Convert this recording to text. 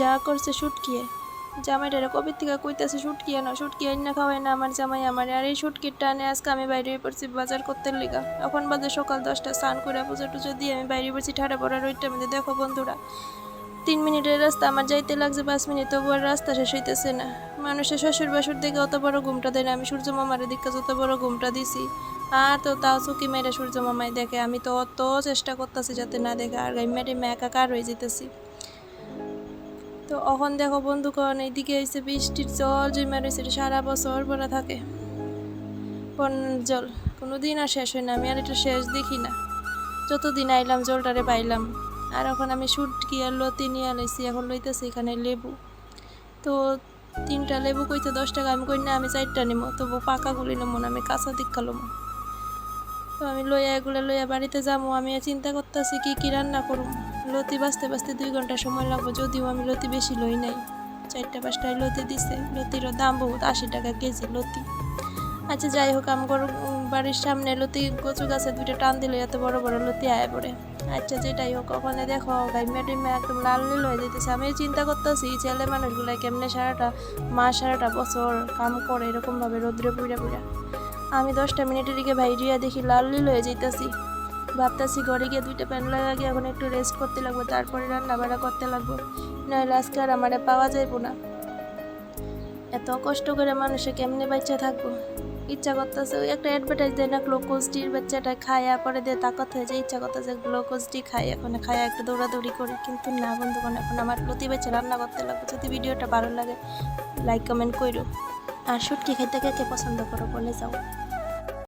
যা করছে শুটকিয়ে জামাইটারে কবে থেকে কইতেছে শুটকি আনো শুটকি আইন না খাওয়াই না আমার জামাই আমার। আর এই শুটকির টানে আজকে আমি বাইরে পড়ছি বাজার করতে লিগা এখন বাজে সকাল দশটা, স্নান করে পুজো টুজো দিয়ে আমি বাইরে পড়ছি ঠাড়া পড়ার ওইটার মধ্যে। দেখো বন্ধুরা, তিন মিনিটের রাস্তা, আমার যাইতে লাগছে পাঁচ মিনিট তবু আর রাস্তা শেষ হইতেছে না। মানুষের শ্বশুর বাসুর দিকে অত বড় ঘুমটা দেয় না। আমি সূর্য মামার দিকে যত বড় ঘুমটা দিছি। আর তো তাও চুকি মেরে সূর্য মামাই দেখে। আমি তো অত চেষ্টা করতেছি যাতে না দেখে। আর গাই মেরে একাকার হয়ে যেতেছি? তো এখন দেখো বন্ধুগণ, এইদিকে হয়েছে বৃষ্টির জল জমা রয়েছে এটা সারা বছর ভরা থাকে। জল কোনো দিন আর শেষ হয় না, আমি আর এটা শেষ দেখি না। যতদিন আইলাম, জলটারে পাইলাম। আর এখন আমি শুটকি আর লতি নিয়ে আলাইছি, এখন লইতেছি এখানে লেবু। তো তিনটা লেবু কইতে দশ টাকা আমি কই না, আমি চারটা নিবো তবু পাকাগুলি নেব না আমি কাঁচা দিক্কা লমো। তো আমি লইয়া এগুলো লইয়া বাড়িতে যাব আমি চিন্তা করতেছি কি কি রান্না করুম। লতি বাঁচতে বাঁচতে দুই ঘণ্টা সময় লাগবে। যদিও আমি লতি বেশি লই নাই। চারটা পাঁচটায় লতি দিছে। লতিরও দাম বহুত, আশি টাকা কেজি লতি। আচ্ছা যাই হোক আমার বাড়ির সামনে লতি কচু গাছে দুইটা টান দিলে এত বড় বড় লতি আয় পড়ে। আচ্ছা যেটাই হোক ওখানে দেখো গাইমা টিমা একদম লাল নীল হয়ে যেতেছে আমি চিন্তা করতেছি ছেলে মানুষগুলা কেমনে সারাটা, মা সারাটা বছর কাম করে, এরকমভাবে রোদ্রে পুড়ে পুড়ে আমি দশটা মিনিটের দিকে বাইরিয়া দেখি লাল নীল হয়ে যেতেছি ভাবতেছি ঘরে গিয়ে দুইটা প্যান লাগিয়ে এখন একটু রেস্ট করতে লাগবে, তারপরে রান্না বাড়া করতে লাগবে। নইলে আজকে আর আমারে পাওয়া যাইবো না। এত কষ্ট করে মানুষে কেমনে বাচ্চা থাকব? ইচ্ছা করতেছে ওই একটা অ্যাডভার্টাইজ দেয় না গ্লুকোজটির বাচ্চাটা খায়া, পরে দিয়ে তাকত হয়ে যায়, ইচ্ছা করতেছে গ্লুকোজটি খাই, এখন খায়া একটু দৌড়াদৌড়ি করি। কিন্তু না বন্ধুগণ, এখন আমার প্রতি বাচ্চা রান্না করতে লাগবে। যদি ভিডিওটা ভালো লাগে লাইক কমেন্ট করো আর শুটকি খেতে কে পছন্দ করো, বলে যাও।